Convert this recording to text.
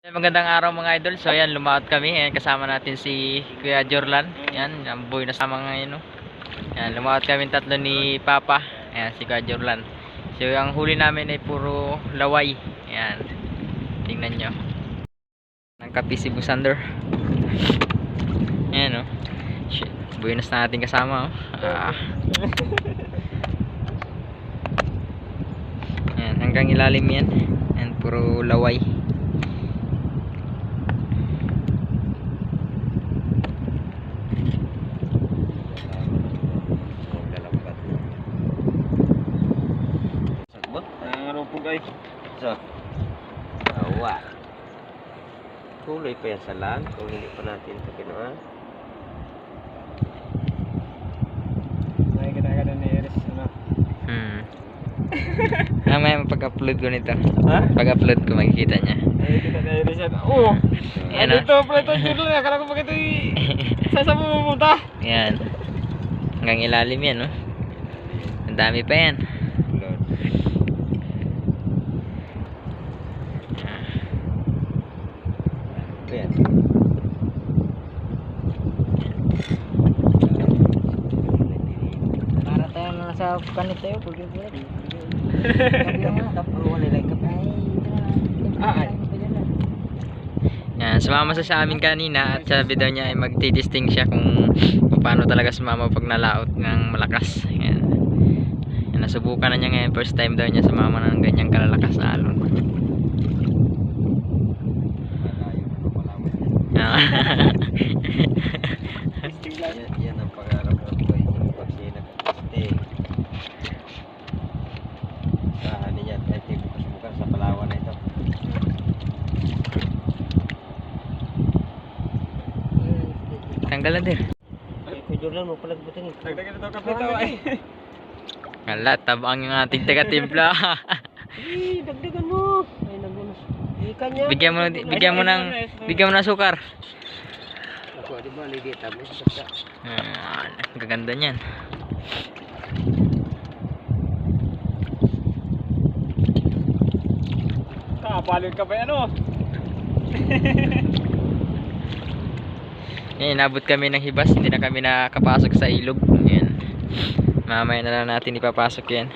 Magandang araw mga idol. So ayan, lumaot kami. Ayan, kasama natin si Kuya Jorlan. Ayan, ang boy na sama ngayon. No? Ayan, lumaot kami tatlo ni Papa. Ayan, si Kuya Jorlan. So ang huli namin ay puro laway. Ayan. Tingnan nyo. Ang kapi si Busander. Ayan, no. Shit. Buenas na natin kasama. Oh. Ah. Ayan, hanggang ilalim yan. Ayan, puro laway. Ano guys? Sa? Awa. Kulay pa yan sa lang. Kung hindi pa natin ito kinuha. May kinakada ni Iris, ano? Hmm. Mamaya pag-upload ko nito. Ha? Pag-upload ko makikita niya. Ay, kita ni Iris yan. Oo! Ano ah. ito, pala ito, Juro na. Akala ko bakit ito Saan sa pumunta? Yan. Hanggang ilalim yan, no? Ang dami pa yan. Lord. Ayan. Para tayo na sa kanit tayo. Pag-upload. Ah, ay. Yan, sumama siya sa amin kanina at sabi daw niya ay magtitesting siya kung, kung paano talaga sumama pag nalaot ng malakas. Yan. Yan, nasubukan na niya ngayon. First time daw niya sumama ng ganyang kalalakas na alon. Ah. Yan, yan ang pangarap ng boy. Yung pagsina testing. Sahan niya at ay bukas-bukas sa Palawan na ito. Tanggal na din. Ay, kay Jordan mo pala butin. Nagdagan ito kapito ay. Wala, tabang yung ating taga-timpla. Eh, dagdagan mo. Ay, nagunos. Ika niya. bigyan mo, bigyan mo ng, bigyan mo ng sukar. Ako, di ba, ligi tapos sa Ah, ang gaganda niyan. Nakapalod ka ba yan, oh? Yan, inabot kami ng hibas, hindi na kami nakapasok sa ilog. Yan. Mamaya na lang natin ipapasok yan.